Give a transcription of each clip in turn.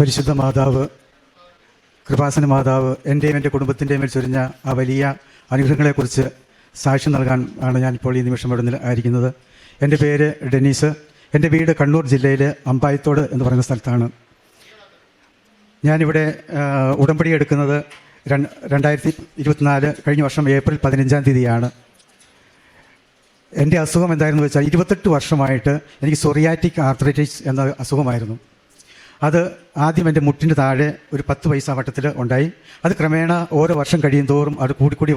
പരിശുദ്ധ മാതാവ് കൃപാസന മാതാവ് എന്റെയും എന്റെ കുടുംബത്തിന്റെയും മേൽ ചൊരിഞ്ഞ ആ വലിയ അനുഗ്രഹങ്ങളെക്കുറിച്ച് സാക്ഷ്യം നൽകാൻ ആണ് ഞാനിപ്പോൾ ഈ നിമിഷം ഇവിടെ ആയിരിക്കുന്നത്. എന്റെ പേര് ഡെനീസ്. എന്റെ വീട് കണ്ണൂർ ജില്ലയിലെ അമ്പായത്തോട് എന്ന് പറയുന്ന സ്ഥലത്താണ്. ഞാനിവിടെ ഉടമ്പടി എടുക്കുന്നത് രണ്ട് രണ്ടായിരത്തി ഇരുപത്തിനാല് കഴിഞ്ഞ വർഷം ഏപ്രിൽ പതിനഞ്ചാം തീയതിയാണ്. എന്റെ അസുഖം എന്തായിരുന്നു വെച്ചാൽ ഇരുപത്തെട്ട് വർഷമായിട്ട് എനിക്ക് സൊറിയാറ്റിക് ആർത്രൈറ്റിസ് എന്ന അസുഖമായിരുന്നു. അത് ആദ്യം എന്റെ മുട്ടിന്റെ താഴെ ഒരു പത്ത് പൈസ വട്ടത്തിൽ ഉണ്ടായി. അത് ക്രമേണ ഓരോ വർഷം കഴിയും തോറും അത് കൂടിക്കൂടി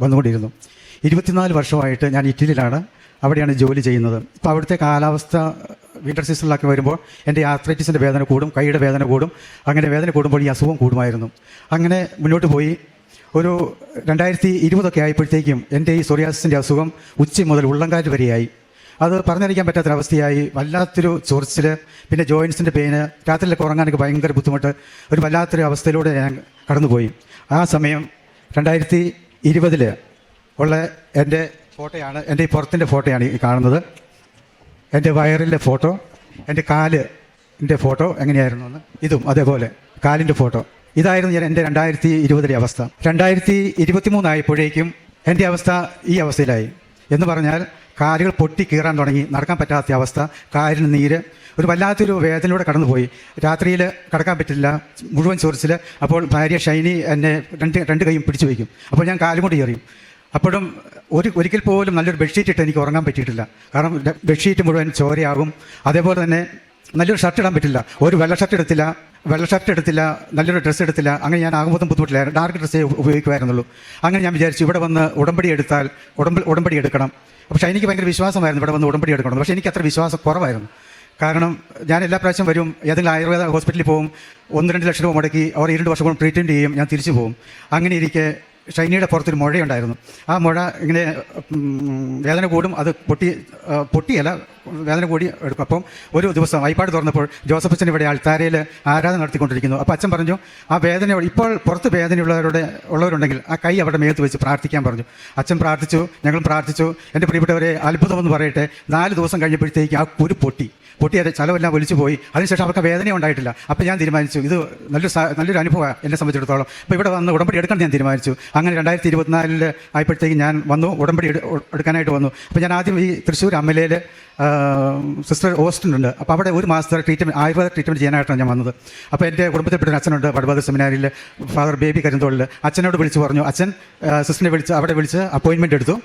വന്നുകൊണ്ടിരുന്നു. ഇരുപത്തിനാല് വർഷമായിട്ട് ഞാൻ ഇറ്റലിയിലാണ്. അവിടെയാണ് ജോലി ചെയ്യുന്നത്. ഇപ്പോൾ അവിടുത്തെ കാലാവസ്ഥ വിന്റർ സീസണിലൊക്കെ വരുമ്പോൾ എന്റെ ആർത്രൈറ്റിസിന്റെ വേദന കൂടും കൈയുടെ വേദന കൂടും അങ്ങനെ വേദന കൂടുമ്പോൾ ഈ അസുഖം കൂടുമായിരുന്നു. അങ്ങനെ മുന്നോട്ട് പോയി. ഒരു രണ്ടായിരത്തി ഇരുപതൊക്കെ ആയപ്പോഴത്തേക്കും എന്റെ ഈ സോറിയാസിന്റെ അസുഖം ഉച്ച മുതൽ ഉള്ളംകാറ്റ് വരെയായി. അത് പറഞ്ഞറിയിക്കാൻ പറ്റാത്തൊരവസ്ഥയായി. വല്ലാത്തൊരു ചൊറിച്ചിൽ പിന്നെ ജോയിൻസിന്റെ പെയിന്. രാത്രിയിലൊക്കെ ഉറങ്ങാനൊക്കെ ഭയങ്കര ബുദ്ധിമുട്ട്. ഒരു വല്ലാത്തൊരു അവസ്ഥയിലൂടെ ഞാൻ കടന്നുപോയി. ആ സമയം രണ്ടായിരത്തി ഇരുപതിൽ ഉള്ള എന്റെ ഫോട്ടോയാണ് എന്റെ ഈ പുറത്തിന്റെ ഫോട്ടോയാണ് ഈ കാണുന്നത്. എന്റെ വയറിന്റെ ഫോട്ടോ എന്റെ കാൽ എന്റെ ഫോട്ടോ എങ്ങനെയായിരുന്നു എന്ന്. ഇതും അതേപോലെ കാലിന്റെ ഫോട്ടോ. ഇതായിരുന്നു ഞാൻ എന്റെ രണ്ടായിരത്തി ഇരുപതിലെ അവസ്ഥ. രണ്ടായിരത്തി ഇരുപത്തി മൂന്നായപ്പോഴേക്കും എന്റെ അവസ്ഥ ഈ അവസ്ഥയിലായി. എന്ന് പറഞ്ഞാൽ കാലുകൾ പൊട്ടി കീറാൻ തുടങ്ങി. നടക്കാൻ പറ്റാത്ത അവസ്ഥ. കാലിന് നീര്. ഒരു വല്ലാത്തൊരു വേദനയിലൂടെ കടന്നുപോയി. രാത്രിയിൽ കിടക്കാൻ പറ്റില്ല. മുഴുവൻ ചൊറിച്ചിൽ അപ്പോൾ ഭാര്യ ഷൈനി എന്നെ രണ്ട് രണ്ട് കൈയും പിടിച്ചു വയ്ക്കും. അപ്പോൾ ഞാൻ കാലും കൊണ്ട് കയറിയും അപ്പോഴും ഒരു ഒരിക്കൽ പോലും നല്ലൊരു ബെഡ്ഷീറ്റ് ഇട്ട് എനിക്ക് ഉറങ്ങാൻ പറ്റിയിട്ടില്ല. കാരണം ബെഡ്ഷീറ്റ് മുഴുവൻ ചോരയാകും. അതേപോലെ തന്നെ നല്ലൊരു ഷർട്ട് ഇടാൻ പറ്റില്ല. ഒരു വെള്ള ഷർട്ട് എടുത്തില്ല. വെള്ള ഷർട്ട് എടുത്തില്ല. നല്ലൊരു ഡ്രസ്സ് എടുത്തില്ല. അങ്ങനെ ഞാൻ ആകുമ്പോഴും ബുദ്ധിമുട്ടില്ലായിരുന്നു ഡാർക്ക് ഡ്രസ്സേ ഉപയോഗിക്കുമായിരുന്നുള്ളൂ അങ്ങനെ ഞാൻ വിചാരിച്ചു ഇവിടെ വന്ന് ഉടമ്പടി എടുത്താൽ ഉടമ്പ ഉടമ്പടി എടുക്കണം. പക്ഷേ എനിക്ക് ഭയങ്കര വിശ്വാസമായിരുന്നു ഇവിടെ വന്ന് ഉടമ്പടി എടുക്കണം പക്ഷേ എനിക്ക് അത്ര വിശ്വാസം കുറവായിരുന്നു. കാരണം ഞാൻ എല്ലാ പ്രാവശ്യം വരും ഏതെങ്കിലും ആയുർവേദ ഹോസ്പിറ്റലിൽ പോകും ഒന്ന് രണ്ട് ലക്ഷം രൂപ മുടക്കി അവർ ഈ രണ്ട് വർഷം കൊണ്ട് ട്രീറ്റ്മെന്റ് ചെയ്യും ഞാൻ തിരിച്ചു പോകും അങ്ങനെ ഇരിക്കെ ഷൈനിയുടെ പുറത്തൊരു മുഴയുണ്ടായിരുന്നു. ആ മുഴ ഇങ്ങനെ വേദന കൂടും അത് പൊട്ടി പൊട്ടിയല്ല വേദന കൂടി എടുക്കും. അപ്പം ഒരു ദിവസം വൈപ്പാട് തുറന്നപ്പോൾ ജോസഫ് അച്ഛൻ ഇവിടെ ആൾത്താരയിൽ ആരാധന നടത്തിക്കൊണ്ടിരിക്കുന്നു. അപ്പോൾ അച്ഛൻ പറഞ്ഞു ആ വേദന ഇപ്പോൾ പുറത്ത് വേദനയുള്ളവരുടെ ഉള്ളവരുണ്ടെങ്കിൽ ആ കൈ അവരുടെ മേത്ത് വെച്ച് പ്രാർത്ഥിക്കാൻ പറഞ്ഞു. അച്ഛൻ പ്രാർത്ഥിച്ചു ഞങ്ങളും പ്രാർത്ഥിച്ചു. എന്റെ പ്രിയപ്പെട്ടവരെ അത്ഭുതമെന്ന് പറയട്ടെ നാല് ദിവസം കഴിഞ്ഞപ്പോഴത്തേക്ക് ആ കുരു പൊട്ടി. പൊട്ടി അത് ചലവെല്ലാം ഒലിച്ചു പോയി. അതിനുശേഷം അവർക്ക് വേദന ഉണ്ടായിട്ടില്ല. അപ്പോൾ ഞാൻ തീരുമാനിച്ചു ഇത് നല്ലൊരു നല്ലൊരു അനുഭവമാണ് എന്നെ സംബന്ധിച്ചിടത്തോളം. അപ്പോൾ ഇവിടെ വന്ന് ഉടമ്പടി എടുക്കാൻ ഞാൻ തീരുമാനിച്ചു. അങ്ങനെ രണ്ടായിരത്തി ഇരുപത്തിനാലിൽ ആയപ്പോഴത്തേക്ക് ഞാൻ വന്നു ഉടമ്പടി എടുക്കാനായിട്ട് വന്നു. അപ്പോൾ ഞാൻ ആദ്യം ഈ തൃശ്ശൂർ അമ്മലയിൽ സിസ്റ്റർ ഓസ്റ്റിൻ ഉണ്ട് അപ്പോൾ അവിടെ ഒരു മാസത്തെ ട്രീറ്റ്മെന്റ് ആയുർവേദ ട്രീറ്റ്മെന്റ് ചെയ്യാനായിട്ടാണ് ഞാൻ വന്നത്. അപ്പോൾ എന്റെ കുടുംബത്തിൽപ്പെട്ട അച്ഛനുണ്ട് വടബാദ സെമിനാരിൽ ഫാദർ ബേബി കരിന്തോളിൽ അച്ഛനോട് വിളിച്ച് പറഞ്ഞു അച്ഛൻ സിസ്റ്ററിനെ വിളിച്ച് അവിടെ വിളിച്ച് അപ്പോയിൻമെന്റ് എടുത്തു.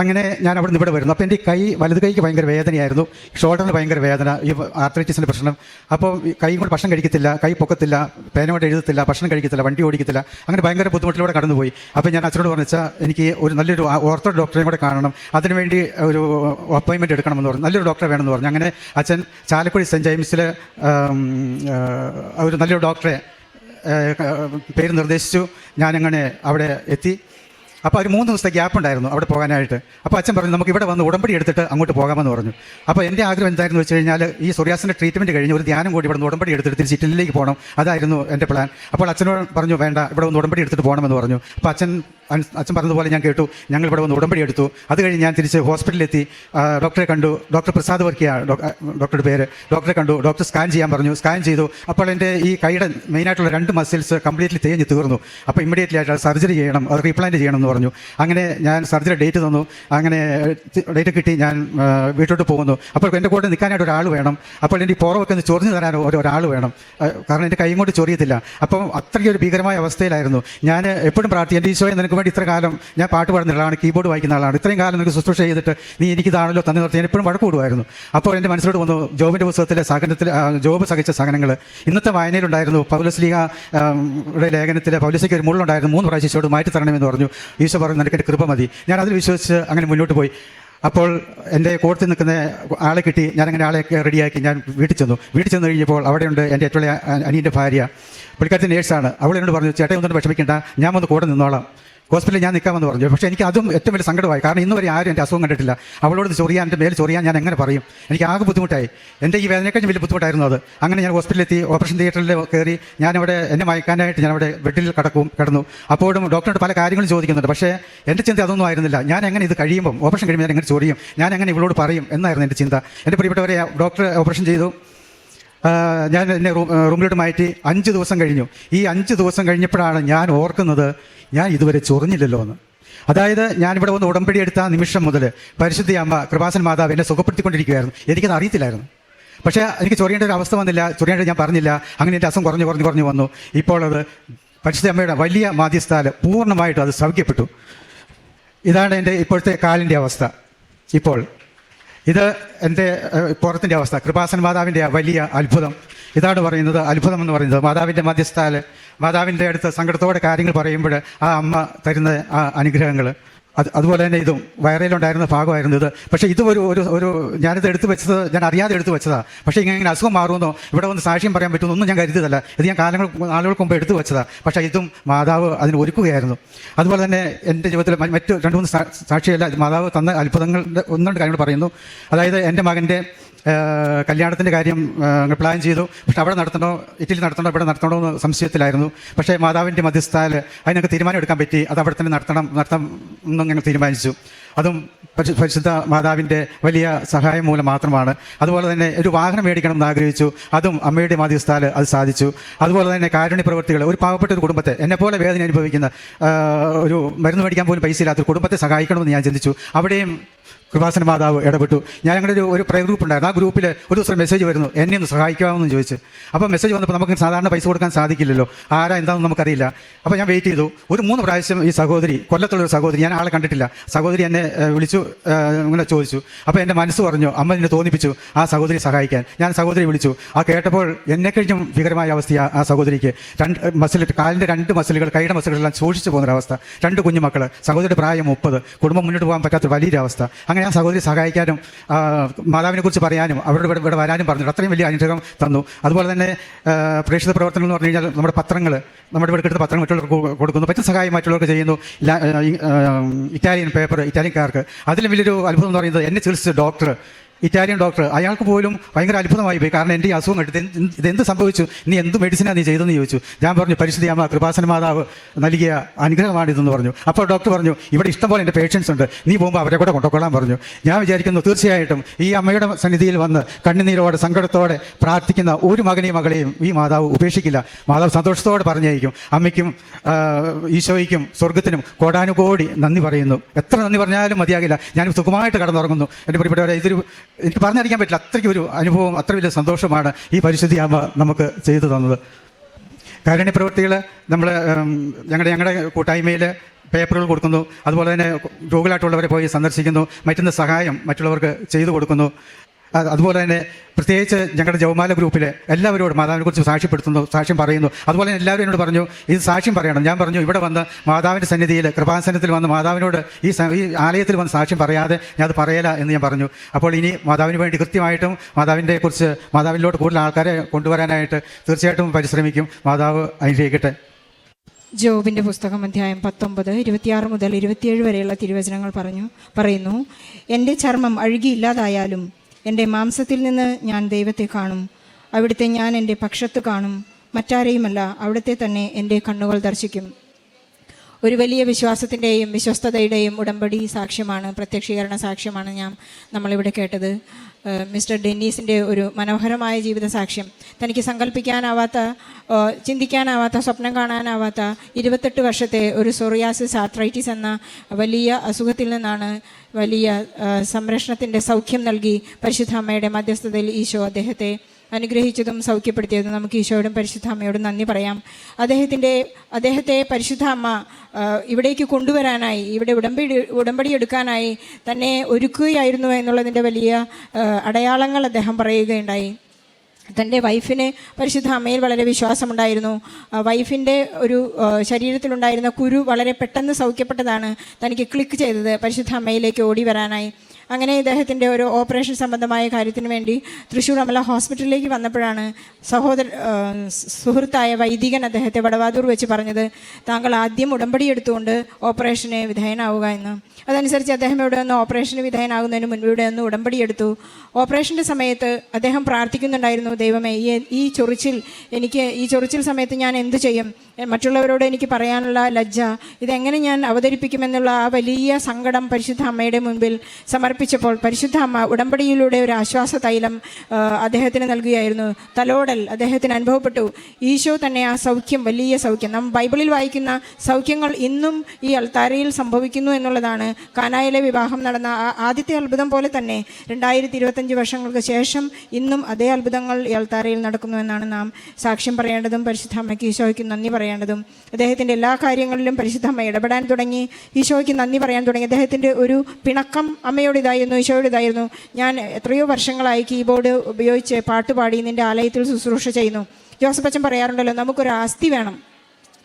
അങ്ങനെ ഞാൻ അവിടെ നിന്ന് ഇവിടെ വരുന്നു. അപ്പോൾ എന്റെ കൈ വലത് കൈക്ക് ഭയങ്കര വേദനയായിരുന്നു. ഷോൾഡറിന് ഭയങ്കര വേദന ഈ ആർത്രൈറ്റിസിന്റെ പ്രശ്നം. അപ്പോൾ കൈ കൊണ്ട് ഭക്ഷണം കഴിക്കത്തില്ല കൈ പൊക്കത്തില്ല പേന കൊണ്ട് എഴുതത്തില്ല ഭക്ഷണം കഴിക്കത്തില്ല വണ്ടി ഓടിക്കത്തില്ല. അങ്ങനെ ഭയങ്കര ബുദ്ധിമുട്ടിലൂടെ കടന്നുപോയി. അപ്പോൾ ഞാൻ അച്ഛനോട് പറഞ്ഞാൽ എനിക്ക് ഒരു നല്ലൊരു ഓർത്തോ ഡോക്ടറെ കൂടെ കാണണം. അതിനുവേണ്ടി ഒരു അപ്പോയിൻമെന്റ് എടുക്കണമെന്ന് പറഞ്ഞു. നല്ലൊരു ഡോക്ടറെ വേണമെന്ന് പറഞ്ഞു. അങ്ങനെ അച്ഛൻ ചാലക്കുടി സെന്റ് ജെയിംസിൽ ഒരു നല്ലൊരു ഡോക്ടറെ പേര് നിർദ്ദേശിച്ചു. ഞാനങ്ങനെ അവിടെ എത്തി. അപ്പോൾ ഒരു മൂന്ന് ദിവസത്തെ ഗ്യാപ്പ് ഉണ്ടായിരുന്നു അവിടെ പോകാനായിട്ട്. അപ്പോൾ അച്ഛൻ പറഞ്ഞു നമുക്ക് ഇവിടെ വന്ന് ഉടമ്പടി എടുത്തിട്ട് അങ്ങോട്ട് പോകാമെന്ന് പറഞ്ഞു. അപ്പോൾ എന്റെ ആഗ്രഹം എന്തായിരുന്നു വെച്ച് കഴിഞ്ഞാൽ ഈ സൊറിയാസിന്റെ ട്രീറ്റ്മെന്റ് കഴിഞ്ഞ് ഒരു ധ്യാനം കൂടി ഇവിടെ നിന്ന് ഉടമ്പടി എടുത്തിട്ട് തിരിച്ച് ഇറ്റലിയിലേക്ക് പോകണം. അതായിരുന്നു എന്റെ പ്ലാൻ അപ്പോൾ അച്ഛനോട് പറഞ്ഞു വേണ്ട ഇവിടെ ഒന്ന് ഉടമ്പടി എടുത്തിട്ട് പോകണമെന്ന് പറഞ്ഞു. അപ്പോൾ അച്ഛൻ അച്ഛൻ പറഞ്ഞതുപോലെ ഞാൻ കേട്ടു. ഞങ്ങൾ ഇവിടെ വന്ന് ഉടമ്പടി എടുത്തു. അത് കഴിഞ്ഞ് ഞാൻ തിരിച്ച് ഹോസ്പിറ്റലിലെത്തി. ഡോക്ടറെ കണ്ടു. ഡോക്ടർ പ്രസാദ് വർക്കിയ ഡോക്ടറുടെ പേര്. ഡോക്ടറെ കണ്ടു. ഡോക്ടർ സ്കാൻ ചെയ്യാൻ പറഞ്ഞു. സ്കാൻ ചെയ്തു. അപ്പോൾ എന്റെ ഈ കൈയുടെ മെയിനായിട്ടുള്ള രണ്ട് മസിൽസ് കംപ്ലീറ്റ്ലി തേഞ്ഞ് തീർന്നു. അപ്പോൾ ഇമ്മീഡിയറ്റ്ലി ആയിട്ട് സർജറി ചെയ്യണം. അത് റീപ്ലാന്റ് ചെയ്യണം എന്ന് പറഞ്ഞു. അങ്ങനെ ഞാൻ സർജറി ഡേറ്റ് തന്നു. അങ്ങനെ ഡേറ്റ് കിട്ടി. ഞാൻ വീട്ടിലോട്ട് പോകുന്നു. അപ്പോൾ എന്റെ കൂടെ നിൽക്കാനായിട്ട് ഒരാൾ വേണം. അപ്പോൾ എന്റെ പുറമൊക്കെ ഒന്ന് ചൊറിഞ്ഞു തരാൻ ഒരു ഒരാൾ വേണം. കാരണം എന്റെ കൈ കൊണ്ട് ചൊറിയത്തില്ല. അപ്പം അത്രയ്ക്ക് ഒരു ഭീകരമായ അവസ്ഥയിലായിരുന്നു. ഞാൻ എപ്പോഴും പ്രാർത്ഥിക്കും എന്റെ ഈശോയെ നിനക്ക് വേണ്ടി ഇത്ര കാലം ഞാൻ പാട്ട് പാടുന്ന ആളാണ് കീബോർഡ് വായിക്കുന്ന ആളാണ്. ഇത്രയും കാലം നിനക്ക് ശുശ്രൂഷ ചെയ്തിട്ട് നീ എനിക്കിതാണല്ലോ തന്നെ നിർത്തി ഞാൻ എപ്പോഴും വഴക്ക് കൂടുമായിരുന്നു അപ്പോൾ എന്റെ മനസ്സിലോട് വന്നു ജോബിന്റെ പുസ്തകത്തിലെ സഹനത്തിൽ ജോബ് സഹിച്ച സഹനങ്ങൾ ഇന്നത്തെ വായനയിലുണ്ടായിരുന്നു പൗലസ്ലീഗ യുടെ ലേഖനത്തിൽ പൗലസ്ലിക്ക് ഒരു മുള്ളുണ്ടായിരുന്നു മൂന്ന് പ്രാവശ്യം ഈശോയോട് മാറ്റി തരണമെന്ന് പറഞ്ഞു. ഈശോ പറഞ്ഞു നിനക്ക് എന്റെ കൃപ മതി. ഞാൻ അതിൽ വിശ്വസിച്ച് അങ്ങനെ മുന്നോട്ട് പോയി. അപ്പോൾ എന്റെ കോർത്തിൽ നിൽക്കുന്ന ആളെ കിട്ടി ഞാൻ അങ്ങനെ ആളെ റെഡിയാക്കി ഞാൻ വീട്ടിൽ ചെന്നു. വീട്ടിൽ ചെന്ന് കഴിഞ്ഞപ്പോൾ അവിടെയുണ്ട് എന്റെ ഏറ്റവും അനിയന്റെ ഭാര്യ. പുള്ളിക്കാരത്തിന്റെ നേഴ്സാണ്. അവൾ എന്നോട് പറഞ്ഞു ചേട്ടൻ ഒന്നും വിഷമിക്കേണ്ട ഞാൻ വന്ന് കൂടെ നിന്നോളാം. ഹോസ്പിറ്റലിൽ ഞാൻ നിൽക്കാമെന്ന് പറഞ്ഞു. പക്ഷേ എനിക്ക് അതും ഏറ്റവും വലിയ സങ്കടമായി. കാരണം ഇന്നുവരെ ആരും എന്റെ അസുഖം കണ്ടിട്ടില്ല. അവളോട് ചൊറിയാൻ എന്റെ മേൽ ചൊറിയാൻ ഞാൻ എങ്ങനെ പറയും? എനിക്ക് ആകെ ബുദ്ധിമുട്ടായി. എന്റെ ഈ വേദനയെക്കാളും വലിയ ബുദ്ധിമുട്ടായിരുന്നു അത്. അങ്ങനെ ഞാൻ ഹോസ്പിറ്റലിലെത്തി ഓപ്പറേഷൻ തിയേറ്ററിൽ കയറി ഞാനവിടെ എന്നെ മയക്കാനായിട്ട് ഞാൻ അവിടെ ബെഡിൽ കിടക്കും കിടന്നു. അപ്പോഴും ഡോക്ടറോട് പല കാര്യങ്ങളും ചോദിക്കുന്നുണ്ട്. പക്ഷേ എന്റെ ചിന്ത അതൊന്നും ആയിരുന്നില്ല. ഞാൻ എങ്ങനെ ഇത് കഴിയുമ്പോൾ ഓപ്പറേഷൻ കഴിയുമ്പോൾ ഞാൻ എങ്ങനെ ചൊറിയും? ഞാൻ എങ്ങനെ ഇവളോട് പറയും? എന്നായിരുന്നു എന്റെ ചിന്ത. എന്റെ പ്രിയപ്പെട്ടവരെ ഡോക്ടർ ഓപ്പറേഷൻ ചെയ്തു. ഞാൻ എന്നെ റൂമിലോട്ട് മാറ്റി അഞ്ച് ദിവസം കഴിഞ്ഞു. ഈ അഞ്ച് ദിവസം കഴിഞ്ഞപ്പോഴാണ് ഞാൻ ഓർക്കുന്നത് ഞാൻ ഇതുവരെ ചൊറിഞ്ഞില്ലല്ലോ എന്ന്. അതായത് ഞാനിവിടെ വന്ന് ഉടമ്പടി എടുത്ത നിമിഷം മുതൽ പരിശുദ്ധി അമ്മ കൃപാസൻ മാതാവ് എന്നെ സുഖപ്പെടുത്തിക്കൊണ്ടിരിക്കുകയായിരുന്നു. എനിക്കത് അറിയത്തില്ലായിരുന്നു. പക്ഷേ എനിക്ക് ചൊറിയേണ്ട ഒരു അവസ്ഥ വന്നില്ല ചൊറിയേണ്ടത് ഞാൻ പറഞ്ഞില്ല. അങ്ങനെ എന്റെ അസം കുറഞ്ഞു കുറഞ്ഞു കുറഞ്ഞു വന്നു. ഇപ്പോൾ അത് പരിശുദ്ധ അമ്മയുടെ വലിയ മാധ്യസ്ഥാൽ പൂർണമായിട്ടും അത് സൗഖ്യപ്പെട്ടു. ഇതാണ് എന്റെ ഇപ്പോഴത്തെ കാലിന്റെ അവസ്ഥ. ഇപ്പോൾ ഇത് എന്റെ പുറത്തിന്റെ അവസ്ഥ. കൃപാസൻ മാതാവിന്റെ വലിയ അത്ഭുതം. ഇതാണ് പറയുന്നത് അത്ഭുതം എന്ന് പറയുന്നത്. മാതാവിന്റെ മധ്യസ്ഥാൽ മാതാവിന്റെ അടുത്ത് സങ്കടത്തോടെ കാര്യങ്ങൾ പറയുമ്പോൾ ആ അമ്മ തരുന്ന ആ അനുഗ്രഹങ്ങൾ. അത് അതുപോലെ തന്നെ ഇതും വയറയിലുണ്ടായിരുന്ന ഭാഗമായിരുന്നു ഇത്. പക്ഷേ ഇത് ഒരു ഒരു ഒരു ഞാനിത് എടുത്തു വെച്ചത് ഞാൻ അറിയാതെ എടുത്തു വെച്ചതാണ് പക്ഷേ ഇങ്ങനെ ഇങ്ങനെ അസുഖം മാറുമെന്നോ ഇവിടെ വന്ന് സാക്ഷ്യം പറയാൻ പറ്റുമെന്നോ ഒന്നും ഞാൻ കരുതിയതല്ല. ഇത് ഞാൻ കാലങ്ങൾ നാളുകൾക്ക് മുമ്പ് എടുത്തു വെച്ചതാണ് പക്ഷേ ഇതും മാതാവ് അതിന് ഒരുക്കുകയായിരുന്നു. അതുപോലെ തന്നെ എന്റെ ജീവിതത്തിൽ മറ്റു രണ്ട് മൂന്ന് സാക്ഷിയല്ല മാതാവ് തന്ന അത്ഭുതങ്ങളുടെ ഒന്ന് രണ്ട് കാര്യങ്ങൾ പറയുന്നു. അതായത് എന്റെ മകന്റെ കല്യാണത്തിന്റെ കാര്യം പ്ലാൻ ചെയ്തു. പക്ഷെ അവിടെ നടത്തണോ ഇറ്റലി നടത്തണോ ഇവിടെ നടത്തണോ എന്ന് സംശയത്തിലായിരുന്നു. പക്ഷേ മാതാവിന്റെ മധ്യസ്ഥാൽ അതിനൊക്കെ തീരുമാനം എടുക്കാൻ പറ്റി. അത് അവിടെ തന്നെ നടത്തണം നടത്തണം എന്നും ഞങ്ങൾ തീരുമാനിച്ചു. അതും പരിശു- പരിശുദ്ധ മാതാവിന്റെ വലിയ സഹായം മൂലം മാത്രമാണ്. അതുപോലെ തന്നെ ഒരു വാഹനം മേടിക്കണം എന്ന് ആഗ്രഹിച്ചു. അതും അമ്മയുടെ മാധ്യസ്ഥാൽ അത് സാധിച്ചു. അതുപോലെ തന്നെ കാരുണ്യ പ്രവൃത്തികൾ. ഒരു പാവപ്പെട്ട ഒരു കുടുംബത്തെ എന്നെപ്പോലെ വേദന അനുഭവിക്കുന്ന ഒരു മരുന്ന് മേടിക്കാൻ പോലും പൈസ ഇല്ലാത്ത കുടുംബത്തെ സഹായിക്കണമെന്ന് ഞാൻ ചിന്തിച്ചു. അവിടെയും കൃപാസന മാതാവ് ഇടപെട്ടു. ഞാൻ ഞങ്ങളുടെ ഒരു ഒരു പ്രയർ ഗ്രൂപ്പ് ഉണ്ടായിരുന്നു. ആ ഗ്രൂപ്പിൽ ഒരു ദിവസം മെസ്സേജ് വരുന്നു. എന്നെ ഒന്ന് സഹായിക്കാമെന്ന് ചോദിച്ച്. അപ്പോൾ മെസ്സേജ് വന്നപ്പോൾ നമുക്ക് സാധാരണ പൈസ കൊടുക്കാൻ സാധിക്കില്ലല്ലോ. ആരാ എന്താണെന്ന് നമുക്കറിയില്ല. അപ്പോൾ ഞാൻ വെയിറ്റ് ചെയ്തു. ഒരു മൂന്ന് പ്രാവശ്യം ഈ സഹോദരി കൊല്ലത്തുള്ള ഒരു സഹോദരി ഞാൻ ആളെ കണ്ടിട്ടില്ല. സഹോദരി എന്നെ വിളിച്ചു ഇങ്ങനെ ചോദിച്ചു. അപ്പോൾ എന്റെ മനസ്സ് പറഞ്ഞു അമ്മ എന്നെ തോന്നിപ്പിച്ചു ആ സഹോദരി സഹായിക്കാൻ. ഞാൻ സഹോദരി വിളിച്ചു. ആ കേട്ടപ്പോൾ എന്നെ കഴിഞ്ഞും ഭീകരമായ അവസ്ഥയാണ് ആ സഹോദരിക്ക്. രണ്ട് മസിൽ കാലിന്റെ രണ്ട് മസിലുകൾ കൈയുടെ മസിലുകളെല്ലാം സൂക്ഷിച്ചു പോകുന്നൊരവസ്ഥ. രണ്ട് കുഞ്ഞുമക്കൾ സഹോദരിയുടെ പ്രായം മുപ്പത്. കുടുംബം മുന്നോട്ട് പോകാൻ പറ്റാത്ത വലിയൊരു അവസ്ഥ അങ്ങനെ ആ സഹോദരി സഹായിക്കാനും ആ, മാതാവിനെ കുറിച്ച് പറയാനും അവരോട് ഇവിടെ വരാനും പറഞ്ഞു അത്രയും വലിയ അനുഗ്രഹം തന്നു. അതുപോലെ തന്നെ പ്രേക്ഷിത പ്രവർത്തനങ്ങൾ എന്ന് പറഞ്ഞു കഴിഞ്ഞാൽ നമ്മുടെ പത്രങ്ങൾ നമ്മുടെ ഇവിടെ കിട്ടുന്ന പത്രങ്ങൾ മറ്റുള്ളവർക്ക് കൊടുക്കുന്നു. പറ്റുന്ന സഹായം മറ്റുള്ളവർക്ക് ചെയ്യുന്നു. ഇറ്റാലിയൻ പേപ്പർ ഇറ്റാലിയൻകാർക്ക്. അതിലും വലിയൊരു അത്ഭുതം എന്ന് പറയുന്നത് എന്നെ ചികിത്സിച്ച ഡോക്ടർ ഇറ്റാലിയൻ ഡോക്ടർ അയാൾക്ക് പോലും ഭയങ്കര അത്ഭുതമായി പോയി. കാരണം എന്റെ ഈ അസുഖം കണ്ടു ഇത് ഇതെന്ത് സംഭവിച്ചു? നീ എന്ത് മെഡിസിനാണ് നീ ചെയ്തതെന്ന് ചോദിച്ചു. ഞാൻ പറഞ്ഞു പരിശുദ്ധി അമ്മ കൃപാസന മാതാവ് നൽകിയ അനുഗ്രഹമാണിതെന്ന് പറഞ്ഞു. അപ്പോൾ ഡോക്ടർ പറഞ്ഞു ഇവിടെ ഇഷ്ടംപോലെ എന്റെ പേഷ്യൻസ് ഉണ്ട്. നീ പോകുമ്പോൾ അവരെ കൂടെ കൊണ്ടുകൊള്ളാൻ പറഞ്ഞു. ഞാൻ വിചാരിക്കുന്നു തീർച്ചയായിട്ടും ഈ അമ്മയുടെ സന്നിധിയിൽ വന്ന് കണ്ണുനീരോടെ സങ്കടത്തോടെ പ്രാർത്ഥിക്കുന്ന ഒരു മകനെയും മകളെയും ഈ മാതാവ് ഉപേക്ഷിക്കില്ല. മാതാവ് സന്തോഷത്തോടെ പറഞ്ഞയക്കും. അമ്മയ്ക്കും ഈശോയ്ക്കും സ്വർഗത്തിനും കോടാനുകോടി നന്ദി പറയുന്നു. എത്ര നന്ദി പറഞ്ഞാലും മതിയാകില്ല. ഞാൻ സുഖമായിട്ട് കടന്നുറങ്ങുന്നു. എന്റെ പ്രിയപ്പെട്ടവരെ ഇതൊരു എനിക്ക് പറഞ്ഞറിയിക്കാൻ പറ്റില്ല. അത്രയ്ക്ക് ഒരു അനുഭവം അത്ര വലിയ സന്തോഷമാണ് ഈ പരിശുദ്ധി നമുക്ക് ചെയ്തു തന്നത്. കാരുണ്യ പ്രവൃത്തികൾ നമ്മൾ ഞങ്ങളുടെ ഞങ്ങളുടെ കൂട്ടായ്മയിൽ പേപ്പറുകൾ കൊടുക്കുന്നു. അതുപോലെ തന്നെ രോഗികളായിട്ടുള്ളവരെ പോയി സന്ദർശിക്കുന്നു. മറ്റൊന്ന് സഹായം മറ്റുള്ളവർക്ക് ചെയ്തു കൊടുക്കുന്നു. അതുപോലെ തന്നെ പ്രത്യേകിച്ച് ഞങ്ങളുടെ ജവമാല ഗ്രൂപ്പിലെ എല്ലാവരോടും മാതാവിനെ കുറിച്ച് സാക്ഷ്യപ്പെടുത്തുന്നു സാക്ഷ്യം പറയുന്നു. അതുപോലെ തന്നെ എല്ലാവരും എന്നോട് പറഞ്ഞു ഇത് സാക്ഷ്യം പറയണം. ഞാൻ പറഞ്ഞു ഇവിടെ വന്ന് മാതാവിന്റെ സന്നിധിയിൽ കൃപാസനത്തിൽ വന്ന് മാതാവിനോട് ഈ ഈ ആലയത്തിൽ വന്ന് സാക്ഷ്യം പറയാതെ ഞാൻ അത് പറയല എന്ന് ഞാൻ പറഞ്ഞു. അപ്പോൾ ഇനി മാതാവിന് വേണ്ടി കൃത്യമായിട്ടും മാതാവിന്റെ കുറിച്ച് മാതാവിലോട്ട് കൂടുതൽ ആൾക്കാരെ കൊണ്ടുവരാനായിട്ട് തീർച്ചയായിട്ടും പരിശ്രമിക്കും. മാതാവ് അനുഗ്രഹിക്കട്ടെ. ജോബിന്റെ പുസ്തകം അധ്യായം പത്തൊമ്പത് ഇരുപത്തിയാറ് മുതൽ ഇരുപത്തിയേഴ് വരെയുള്ള തിരുവചനങ്ങൾ പറഞ്ഞു പറയുന്നു എന്റെ ചർമ്മം അഴുകിയില്ലാതായാലും എന്റെ മാംസത്തിൽ നിന്ന് ഞാൻ ദൈവത്തെ കാണും. അവിടുത്തെ ഞാൻ എന്റെ പക്ഷത്ത് കാണും. മറ്റാരെയുമല്ല അവിടുത്തെ തന്നെ എന്റെ കണ്ണുകൾ ദർശിക്കും. ഒരു വലിയ വിശ്വാസത്തിന്റെയും വിശ്വസ്തതയുടെയും ഉടമ്പടി സാക്ഷ്യമാണ് പ്രത്യക്ഷീകരണ സാക്ഷ്യമാണ് ഞാൻ നമ്മളിവിടെ കേട്ടത്. മിസ്റ്റർ ഡെന്നീസിന്റെ ഒരു മനോഹരമായ ജീവിത സാക്ഷ്യം. തനിക്ക് സങ്കല്പിക്കാനാവാത്ത ചിന്തിക്കാനാവാത്ത സ്വപ്നം കാണാനാവാത്ത ഇരുപത്തെട്ട് വർഷത്തെ ഒരു സൊറിയാസിസ് ആർത്രൈറ്റിസ് എന്ന വലിയ അസുഖത്തിൽ നിന്നാണ് വലിയ സംരക്ഷണത്തിന്റെ സൗഖ്യം നൽകി പരിശുദ്ധ അമ്മയുടെ മധ്യസ്ഥതയിൽ ഈശോ അദ്ദേഹത്തെ അനുഗ്രഹിച്ചതും സൗഖ്യപ്പെടുത്തിയതും നമുക്ക് ഈശോയോടും പരിശുദ്ധ അമ്മയോടും നന്ദി പറയാം. അദ്ദേഹത്തിന്റെ അദ്ദേഹത്തെ പരിശുദ്ധ അമ്മ ഇവിടേക്ക് കൊണ്ടുവരാനായി ഇവിടെ ഉടമ്പടി ഉടമ്പടി എടുക്കാനായി തന്നെ ഒരുക്കുകയായിരുന്നു എന്നുള്ളതിന്റെ വലിയ അടയാളങ്ങൾ അദ്ദേഹം പറയുകയുണ്ടായി. തന്റെ വൈഫിന് പരിശുദ്ധ അമ്മയിൽ വളരെ വിശ്വാസമുണ്ടായിരുന്നു. വൈഫിന്റെ ഒരു ശരീരത്തിലുണ്ടായിരുന്ന കുരു വളരെ പെട്ടെന്ന് സൗഖ്യപ്പെട്ടതാണ് തനിക്ക് ക്ലിക്ക് ചെയ്തത്. പരിശുദ്ധ അമ്മയിലേക്ക് ഓടി വരാനായി. അങ്ങനെ ഇദ്ദേഹത്തിന്റെ ഒരു ഓപ്പറേഷൻ സംബന്ധമായ കാര്യത്തിന് വേണ്ടി തൃശ്ശൂർ അമല ഹോസ്പിറ്റലിലേക്ക് വന്നപ്പോഴാണ് സഹോദര സുഹൃത്തായ വൈദികൻ അദ്ദേഹത്തെ വടവാതൂർ വെച്ച് പറഞ്ഞത് താങ്കൾ ആദ്യം ഉടമ്പടി എടുത്തുകൊണ്ട് ഓപ്പറേഷന് വിധേയനാവുക എന്ന്. അതനുസരിച്ച് അദ്ദേഹം ഇവിടെ നിന്ന് ഓപ്പറേഷന് വിധേയനാകുന്നതിന് മുൻപ് ഇവിടെ നിന്ന് ഉടമ്പടി എടുത്തു. ഓപ്പറേഷന്റെ സമയത്ത് അദ്ദേഹം പ്രാർത്ഥിക്കുന്നുണ്ടായിരുന്നു ദൈവമേ ഈ ഈ ചൊറിച്ചിൽ എനിക്ക് ഈ ചൊറിച്ചിൽ സമയത്ത് ഞാൻ എന്ത് ചെയ്യും? മറ്റുള്ളവരോട് എനിക്ക് പറയാനുള്ള ലജ്ജ ഇതെങ്ങനെ ഞാൻ അവതരിപ്പിക്കുമെന്നുള്ള ആ വലിയ സങ്കടം പരിശുദ്ധ അമ്മയുടെ മുൻപിൽ സമർപ്പിച്ചു സമർപ്പിച്ചപ്പോൾ പരിശുദ്ധ അമ്മ ഉടമ്പടിയിലൂടെ ഒരു ആശ്വാസ തൈലം അദ്ദേഹത്തിന് നൽകുകയായിരുന്നു. തലോടൽ അദ്ദേഹത്തിന് അനുഭവപ്പെട്ടു. ഈശോ തന്നെ ആ സൗഖ്യം വലിയ സൗഖ്യം. നാം ബൈബിളിൽ വായിക്കുന്ന സൗഖ്യങ്ങൾ ഇന്നും ഈ അൾത്താരയിൽ സംഭവിക്കുന്നു എന്നുള്ളതാണ്. കാനായിലെ വിവാഹം നടന്ന ആ ആദ്യത്തെ അത്ഭുതം പോലെ തന്നെ രണ്ടായിരത്തി ഇരുപത്തഞ്ച് വർഷങ്ങൾക്ക് ശേഷം ഇന്നും അതേ അത്ഭുതങ്ങൾ ഈ അൾത്താരയിൽ നടക്കുന്നു എന്നാണ് നാം സാക്ഷ്യം പറയേണ്ടതും പരിശുദ്ധ അമ്മയ്ക്ക് ഈശോയ്ക്ക് നന്ദി പറയേണ്ടതും. അദ്ദേഹത്തിന്റെ എല്ലാ കാര്യങ്ങളിലും പരിശുദ്ധ അമ്മ ഇടപെടാൻ തുടങ്ങി. ഈശോയ്ക്ക് നന്ദി പറയാൻ തുടങ്ങി. അദ്ദേഹത്തിന്റെ ഒരു പിണക്കം അമ്മയോട് ഇതായിരുന്നു ഈശോയുടെ ഇതായിരുന്നു. ഞാൻ എത്രയോ വർഷങ്ങളായി കീബോർഡ് ഉപയോഗിച്ച് പാട്ടുപാടി നിന്റെ ആലയത്തിൽ ശുശ്രൂഷ ചെയ്യുന്നു. ജോസഫ് അച്ഛൻ പറയാറുണ്ടല്ലോ നമുക്കൊരു ആസ്തി വേണം.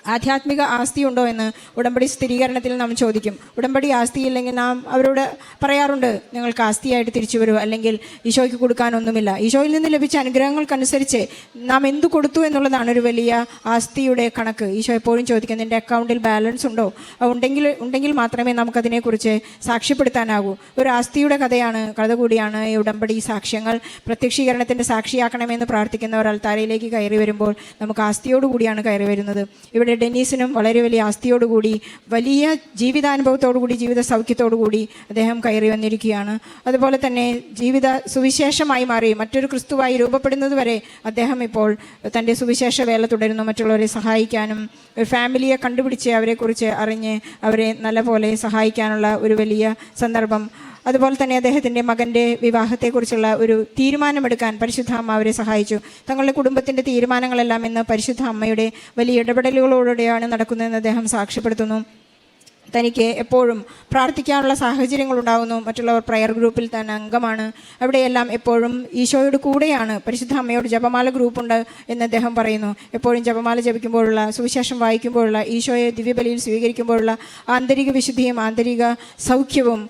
ആധ്യാത്മിക ആസ്തി ഉണ്ടോ എന്ന് ഉടമ്പടി സ്ഥിരീകരണത്തിൽ നാം ചോദിക്കും. ഉടമ്പടി ആസ്തി ഇല്ലെങ്കിൽ നാം അവരോട് പറയാറുണ്ട് നിങ്ങൾക്ക് ആസ്തിയായിട്ട് തിരിച്ചു വരൂ. അല്ലെങ്കിൽ ഈശോയ്ക്ക് കൊടുക്കാനൊന്നുമില്ല. ഈശോയിൽ നിന്ന് ലഭിച്ച അനുഗ്രഹങ്ങൾക്കനുസരിച്ച് നാം എന്തു കൊടുത്തു എന്നുള്ളതാണ് ഒരു വലിയ ആസ്തിയുടെ കണക്ക്. ഈശോ എപ്പോഴും ചോദിക്കും നിന്റെ അക്കൗണ്ടിൽ ബാലൻസ് ഉണ്ടോ? ഉണ്ടെങ്കിൽ ഉണ്ടെങ്കിൽ മാത്രമേ നമുക്കതിനെക്കുറിച്ച് സാക്ഷ്യപ്പെടുത്താനാകൂ. ഒരു ആസ്തിയുടെ കഥയാണ് കഥ കൂടിയാണ് ഈ ഉടമ്പടി സാക്ഷ്യങ്ങൾ പ്രത്യക്ഷീകരണത്തിന്റെ സാക്ഷിയാക്കണമെന്ന് പ്രാർത്ഥിക്കുന്നവർ അൽത്താരയിലേക്ക് കയറി വരുമ്പോൾ നമുക്ക് ആസ്തിയോടുകൂടിയാണ് കയറി വരുന്നത്. ഇവിടെ ഡെന്നീസിനും വളരെ വലിയ ആസ്തിയോടുകൂടി വലിയ ജീവിതാനുഭവത്തോടുകൂടി ജീവിത സൗഖ്യത്തോടുകൂടി അദ്ദേഹം കയറി വന്നിരിക്കുകയാണ്. അതുപോലെ തന്നെ ജീവിത സുവിശേഷമായി മാറി മറ്റൊരു ക്രിസ്തുവായി രൂപപ്പെടുന്നത് വരെ അദ്ദേഹം ഇപ്പോൾ തന്റെ സുവിശേഷ വേല തുടരുന്നു. മറ്റുള്ളവരെ സഹായിക്കാനും ഒരു ഫാമിലിയെ കണ്ടുപിടിച്ച് അവരെക്കുറിച്ച് അറിഞ്ഞ് അവരെ നല്ലപോലെ സഹായിക്കാനുള്ള ഒരു വലിയ സന്ദർഭം അതുപോലെ തന്നെ അദ്ദേഹത്തിന്റെ മകന്റെ വിവാഹത്തെക്കുറിച്ചുള്ള ഒരു തീരുമാനമെടുക്കാൻ പരിശുദ്ധ അമ്മ അവരെ സഹായിച്ചു. തങ്ങളുടെ കുടുംബത്തിന്റെ തീരുമാനങ്ങളെല്ലാം ഇന്ന് പരിശുദ്ധ അമ്മയുടെ വലിയ ഇടപെടലുകളോടെയാണ് നടക്കുന്നതെന്ന് അദ്ദേഹം സാക്ഷ്യപ്പെടുത്തുന്നു. തനിക്ക് എപ്പോഴും പ്രാർത്ഥിക്കാനുള്ള സാഹചര്യങ്ങൾ ഉണ്ടാകുന്നു മറ്റുള്ളവർ പ്രയർ ഗ്രൂപ്പിൽ തന്നെ അംഗമാണ്. അവിടെയെല്ലാം എപ്പോഴും ഈശോയോട് കൂടെയാണ്. പരിശുദ്ധ അമ്മയോട് ജപമാല ഗ്രൂപ്പുണ്ട് എന്ന് അദ്ദേഹം പറയുന്നു. എപ്പോഴും ജപമാല ജപിക്കുമ്പോഴുള്ള സുവിശേഷം വായിക്കുമ്പോഴുള്ള ഈശോയെ ദിവ്യബലിയിൽ സ്വീകരിക്കുമ്പോഴുള്ള ആന്തരിക വിശുദ്ധിയും ആന്തരിക സൗഖ്യവും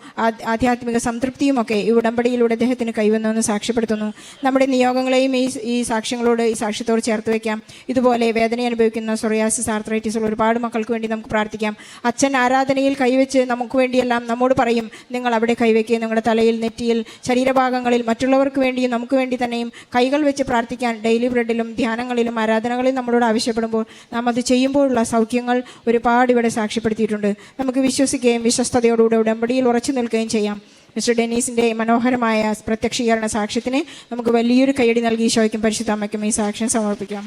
ആധ്യാത്മിക സംതൃപ്തിയുമൊക്കെ ഈ ഉടമ്പടിയിലൂടെ അദ്ദേഹത്തിന് കൈവന്നുവെന്ന് സാക്ഷ്യപ്പെടുത്തുന്നു. നമ്മുടെ നിയോഗങ്ങളെയും ഈ ഈ സാക്ഷ്യങ്ങളോട് ഈ സാക്ഷ്യത്തോട് ചേർത്ത് വയ്ക്കാം ഇതുപോലെ വേദന അനുഭവിക്കുന്ന സൊറിയാസിസ് ആർത്രൈറ്റിസുള്ള ഒരുപാട് മക്കൾക്ക് വേണ്ടി നമുക്ക് പ്രാർത്ഥിക്കാം. അച്ഛൻ ആരാധനയിൽ കൈവച്ച് നമുക്ക് വേണ്ടിയെല്ലാം നമ്മോട് പറയും നിങ്ങൾ അവിടെ കൈവയ്ക്കുക നിങ്ങളുടെ തലയിൽ നെറ്റിയിൽ ശരീരഭാഗങ്ങളിൽ മറ്റുള്ളവർക്ക് വേണ്ടിയും നമുക്ക് വേണ്ടി തന്നെയും കൈകൾ വെച്ച് പ്രാർത്ഥിക്കാൻ ഡെയിലി ബ്രെഡിലും ധ്യാനങ്ങളിലും ആരാധനകളിലും നമ്മളോട് ആവശ്യപ്പെടുമ്പോൾ നാം അത് ചെയ്യുമ്പോഴുള്ള സൗഖ്യങ്ങൾ ഒരുപാട് ഇവിടെ സാക്ഷ്യപ്പെടുത്തിയിട്ടുണ്ട്. നമുക്ക് വിശ്വസിക്കുകയും വിശ്വസ്തയോടുകൂടെ ഉടമ്പടിയിൽ ഉറച്ചു നിൽക്കുകയും ചെയ്യാം. മിസ്റ്റർ ഡെനീസിന്റെ മനോഹരമായ പ്രത്യക്ഷീകരണ സാക്ഷ്യത്തിന് നമുക്ക് വലിയൊരു കൈയടി നൽകി ഈശോയ്ക്കും പരിശുദ്ധാമയ്ക്കും ഈ സാക്ഷ്യം സമർപ്പിക്കാം.